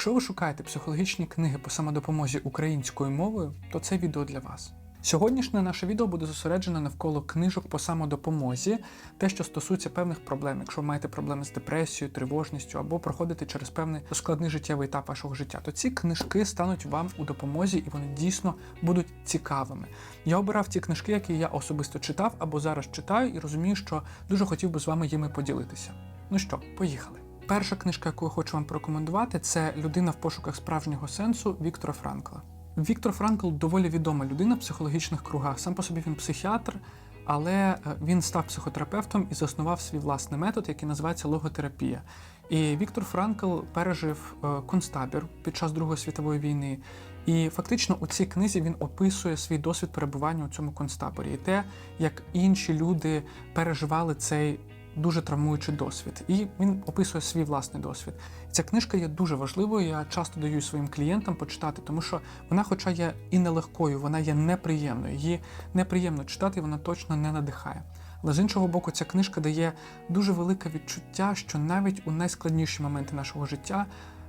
Якщо ви шукаєте психологічні книги по самодопомозі українською мовою, то це відео для вас. Сьогоднішнє наше відео буде зосереджене навколо книжок по самодопомозі, те, що стосується певних проблем, якщо ви маєте проблеми з депресією, тривожністю або проходите через певний складний життєвий етап вашого життя, то ці книжки стануть вам у допомозі і вони дійсно будуть цікавими. Я обирав ті книжки, які я особисто читав або зараз читаю, і розумію, що дуже хотів би з вами їми поділитися. Ну що, поїхали. Перша книжка, яку я хочу вам порекомендувати, це Людина в пошуках справжнього сенсу Віктора Франкла. Віктор Франкл доволі відома людина в психологічних кругах. Сам по собі він психіатр, але е, він став психотерапевтом і заснував свій власний метод, який називається логотерапія. І Віктор Франкл пережив е, концтабір під час Другої світової війни. І фактично у цій книзі він описує свій досвід перебування у цьому концтаборі і те, як інші люди переживали цей дуже травмуючий досвід. І він описує свій власний досвід. Ця книжка є дуже важливою. Я часто даю своїм клієнтам почитати, тому що вона, хоча є і нелегкою, вона є неприємною. Її неприємно читати, і вона точно не надихає. Але з іншого боку, ця книжка дає дуже велике відчуття, що навіть у найскладніші моменти нашого життя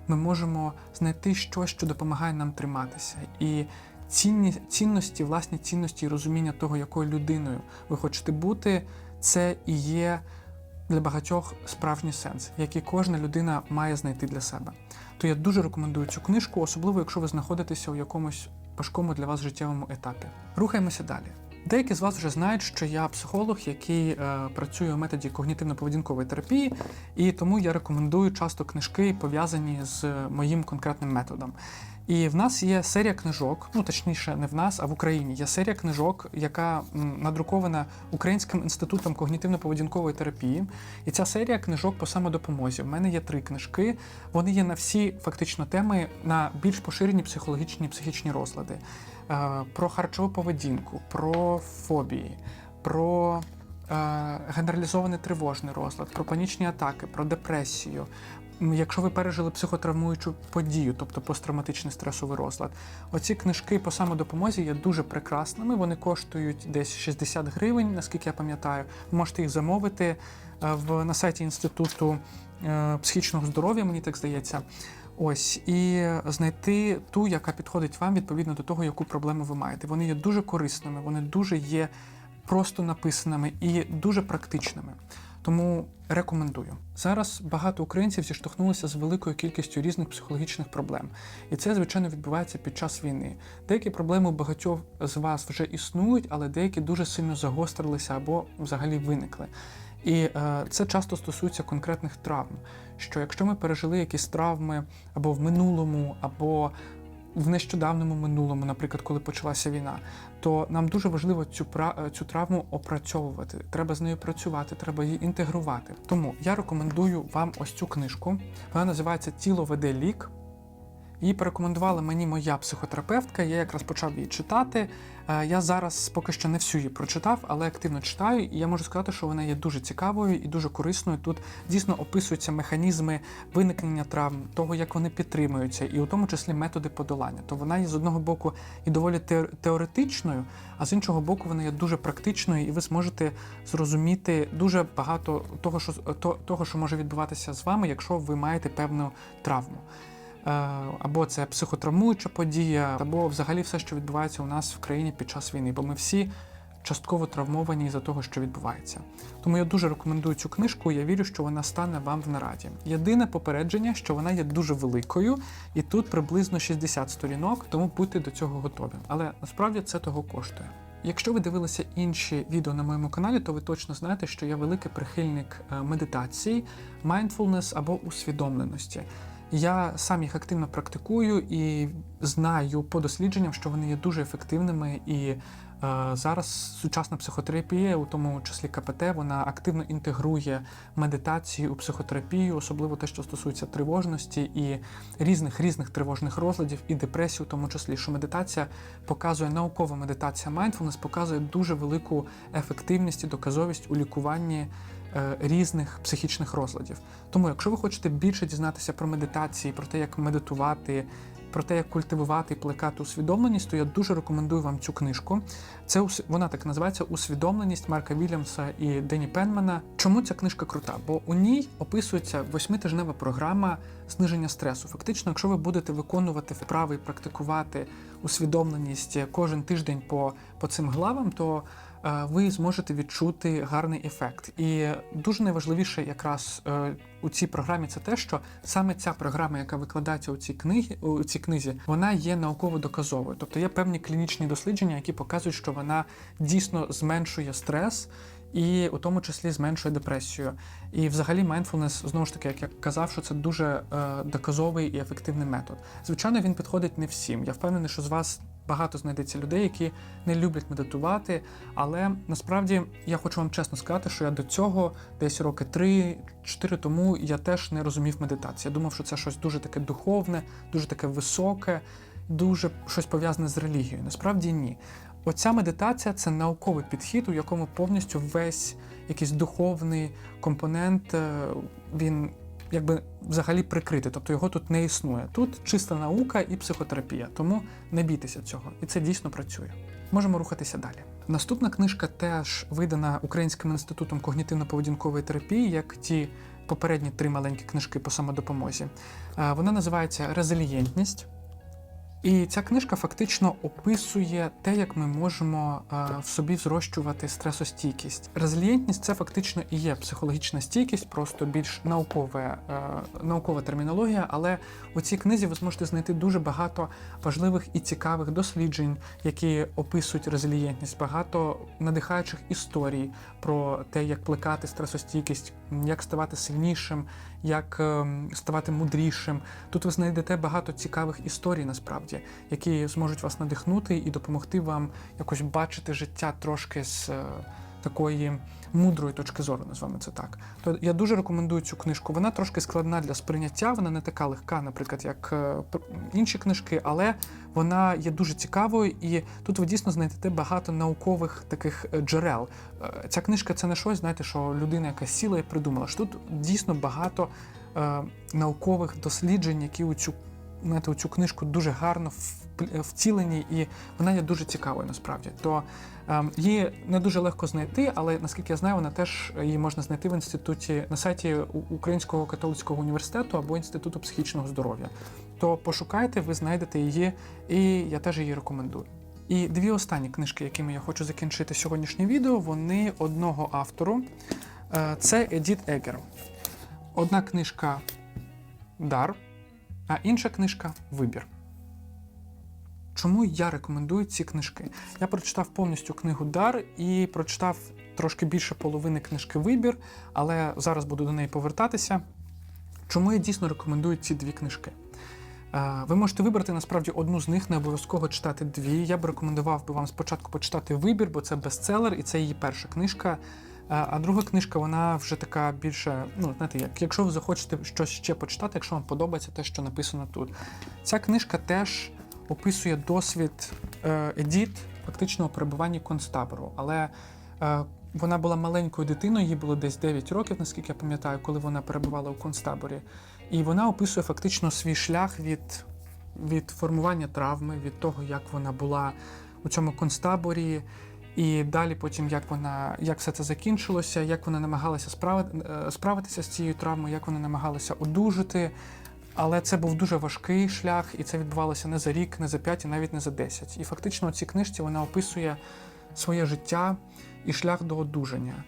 ми можемо знайти щось, що допомагає нам триматися. І цінні цінності, власні цінності і розуміння того, якою людиною ви хочете бути, це і є для багатьох справжній сенс, який кожна людина має знайти для себе. То я дуже рекомендую цю книжку, особливо якщо ви знаходитеся у якомусь важкому для вас життєвому етапі. Рухаємося далі. Деякі з вас вже знають, що я психолог, який е, працює у методі когнітивно-поведінкової терапії, і тому я рекомендую часто книжки пов'язані з моїм конкретним методом. І в нас є серія книжок, ну точніше, не в нас, а в Україні є серія книжок, яка надрукована Українським інститутом когнітивно-поведінкової терапії. І ця серія книжок по самодопомозі. У мене є три книжки. Вони є на всі фактично теми на більш поширені психологічні психічні розлади. Е, Про харчову поведінку, про фобії, про е, генералізований тривожний розлад, про панічні атаки, про депресію. Якщо ви пережили психотравмуючу подію, тобто посттравматичний стресовий розлад, оці книжки по самодопомозі є дуже прекрасними. Вони коштують десь 60 гривень, наскільки я пам'ятаю. Ви можете їх замовити е, в, на сайті Інституту е, психічного здоров'я, мені так здається. Ось і знайти ту, яка підходить вам відповідно до того, яку проблему ви маєте. Вони є дуже корисними, вони дуже є просто написаними і дуже практичними. Тому рекомендую. Зараз багато українців зіштовхнулися з великою кількістю різних психологічних проблем, і це звичайно відбувається під час війни. Деякі проблеми у багатьох з вас вже існують, але деякі дуже сильно загострилися або взагалі виникли. І е, це часто стосується конкретних травм. Що якщо ми пережили якісь травми або в минулому, або в нещодавному минулому, наприклад, коли почалася війна, то нам дуже важливо цю е, цю травму опрацьовувати. Треба з нею працювати, треба її інтегрувати. Тому я рекомендую вам ось цю книжку. Вона називається Тіло веде лік. Її порекомендувала мені моя психотерапевтка. Я якраз почав її читати. Е, Я зараз поки що не всю її прочитав, але активно читаю, і я можу сказати, що вона є дуже цікавою і дуже корисною. Тут дійсно описуються механізми виникнення травм, того, як вони підтримуються, і у тому числі методи подолання. То вона є з одного боку і доволі те- теоретичною, а з іншого боку, вона є дуже практичною, і ви зможете зрозуміти дуже багато того, що то- того, що може відбуватися з вами, якщо ви маєте певну травму. Е, або це психотравмуюча подія, або взагалі все, що відбувається у нас в країні під час війни, бо ми всі частково травмовані за того, що відбувається. Тому я дуже рекомендую цю книжку. Я вірю, що вона стане вам в нараді. Єдине попередження, що вона є дуже великою, і тут приблизно 60 сторінок, тому будьте до цього готові. Але насправді це того коштує. Якщо ви дивилися інші відео на моєму каналі, то ви точно знаєте, що я великий прихильник е, медитації, mindfulness або усвідомленості. Я сам їх активно практикую і знаю по дослідженням, що вони є дуже ефективними. І е, зараз сучасна психотерапія, у тому числі КПТ, вона активно інтегрує медитацію у психотерапію, особливо те, що стосується тривожності і різних різних тривожних розладів, і депресії, у тому числі, що медитація показує наукова медитація mindfulness показує дуже велику ефективність і доказовість у лікуванні різних психічних розладів. Тому, якщо ви хочете більше дізнатися про медитації, про те, як медитувати, про те, як культивувати і плекати усвідомленість, то я дуже рекомендую вам цю книжку. Це вона так називається Усвідомленість Марка Вільямса і Дені Пенмана. Чому ця книжка крута? Бо у ній описується восьмитижнева програма зниження стресу. Фактично, якщо ви будете виконувати вправи і практикувати усвідомленість кожен тиждень по, по цим главам, то е, ви зможете відчути гарний ефект. І дуже найважливіше якраз е, у цій програмі це те, що саме ця програма, яка викладається у цій книгі, у цій книзі, вона є науково доказовою. Тобто є певні клінічні дослідження, які показують, що вона дійсно зменшує стрес. І у тому числі зменшує депресію. І взагалі mindfulness, знову ж таки, як я казав, що це дуже е, доказовий і ефективний метод. Звичайно, він підходить не всім. Я впевнений, що з вас багато знайдеться людей, які не люблять медитувати. Але насправді я хочу вам чесно сказати, що я до цього десь роки 3-4 тому я теж не розумів медитацію. Я думав, що це щось дуже таке духовне, дуже таке високе, дуже щось пов'язане з релігією. Насправді ні. Оця медитація це науковий підхід, у якому повністю весь якийсь духовний компонент е, він якби взагалі прикрити, тобто його тут не існує. Тут чиста наука і психотерапія, тому не бійтеся цього, і це дійсно працює. Можемо рухатися далі. Наступна книжка теж видана Українським інститутом когнітивно-поведінкової терапії, як ті попередні три маленькі книжки по самодопомозі. Е, Вона називається Резилієнтність. І ця книжка фактично описує те, як ми можемо е, в собі зрощувати стресостійкість. Резилієнтність це фактично і є психологічна стійкість, просто більш наукове, наукова термінологія. Але у цій книзі ви зможете знайти дуже багато важливих і цікавих досліджень, які описують резилієнтність, багато надихаючих історій про те, як плекати стресостійкість, як ставати сильнішим, як ем, ставати мудрішим. Тут ви знайдете багато цікавих історій, насправді, які зможуть вас надихнути і допомогти вам якось бачити життя трошки з е, такої мудрої точки зору, назвемо це так. То я дуже рекомендую цю книжку. Вона трошки складна для сприйняття, вона не така легка, наприклад, як е, інші книжки, але вона є дуже цікавою, і тут ви дійсно знайдете багато наукових таких е, джерел. Ця книжка це не щось, знаєте, що людина, яка сіла і придумала. Що тут дійсно багато наукових досліджень, які у цю знаєте, у цю книжку дуже гарно втілені, і вона є дуже цікавою насправді. То е, її не дуже легко знайти, але наскільки я знаю, вона теж її можна знайти в інституті на сайті Українського католицького університету або інституту психічного здоров'я. То пошукайте, ви знайдете її, і я теж її рекомендую. І дві останні книжки, якими я хочу закінчити сьогоднішнє відео, вони одного автору. Е, Це Едіт Егер. Одна книжка Дар, а інша книжка Вибір. Чому я рекомендую ці книжки? Я прочитав повністю книгу Дар і прочитав трошки більше половини книжки Вибір, але зараз буду до неї повертатися. Чому я дійсно рекомендую ці дві книжки? Е, Ви можете вибрати насправді одну з них, не обов'язково читати дві. Я б рекомендував би вам спочатку почитати вибір, бо це бестселер, і це її перша книжка. А друга книжка, вона вже така більше, ну знаєте, як якщо ви захочете щось ще почитати, якщо вам подобається те, що написано тут. Ця книжка теж описує досвід е, Едіт фактично у перебуванні концтабору. Але е, вона була маленькою дитиною, їй було десь 9 років, наскільки я пам'ятаю, коли вона перебувала у концтаборі. І вона описує фактично свій шлях від, від формування травми, від того, як вона була у цьому концтаборі, і далі потім, як вона як все це закінчилося, як вона намагалася справи, е, справитися з цією травмою, як вона намагалася одужати. Але це був дуже важкий шлях, і це відбувалося не за рік, не за п'ять, і навіть не за десять. І фактично у цій книжці вона описує своє життя і шлях до одужання.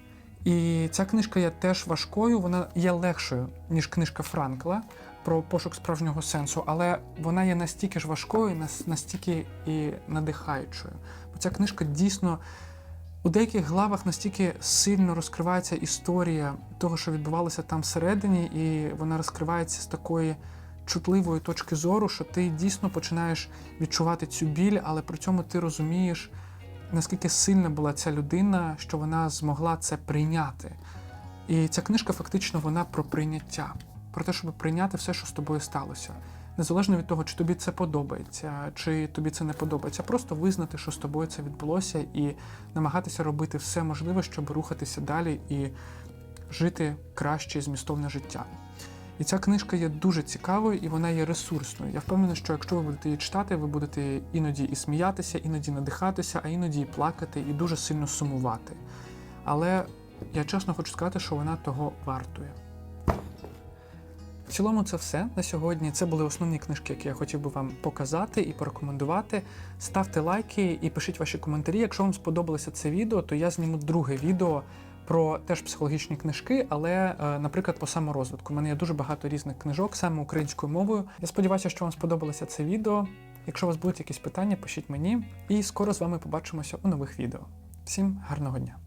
І ця книжка є теж важкою, вона є легшою, ніж книжка Франкла про пошук справжнього сенсу, але вона є настільки ж важкою, настільки і надихаючою. Бо ця книжка дійсно у деяких главах настільки сильно розкривається історія того, що відбувалося там всередині, і вона розкривається з такої чутливої точки зору, що ти дійсно починаєш відчувати цю біль, але при цьому ти розумієш, наскільки сильна була ця людина, що вона змогла це прийняти. І ця книжка фактично вона про прийняття, про те, щоб прийняти все, що з тобою сталося. Незалежно від того, чи тобі це подобається, чи тобі це не подобається, просто визнати, що з тобою це відбулося, і намагатися робити все можливе, щоб рухатися далі і жити краще і змістовне життя. І ця книжка є дуже цікавою і вона є ресурсною. Я впевнений, що якщо ви будете її читати, ви будете іноді і сміятися, іноді надихатися, а іноді і плакати, і дуже сильно сумувати. Але я чесно хочу сказати, що вона того вартує. Цілому, це все на сьогодні. Це були основні книжки, які я хотів би вам показати і порекомендувати. Ставте лайки і пишіть ваші коментарі. Якщо вам сподобалося це відео, то я зніму друге відео про теж психологічні книжки, але, е, наприклад, по саморозвитку. У мене є дуже багато різних книжок саме українською мовою. Я сподіваюся, що вам сподобалося це відео. Якщо у вас будуть якісь питання, пишіть мені. І скоро з вами побачимося у нових відео. Всім гарного дня!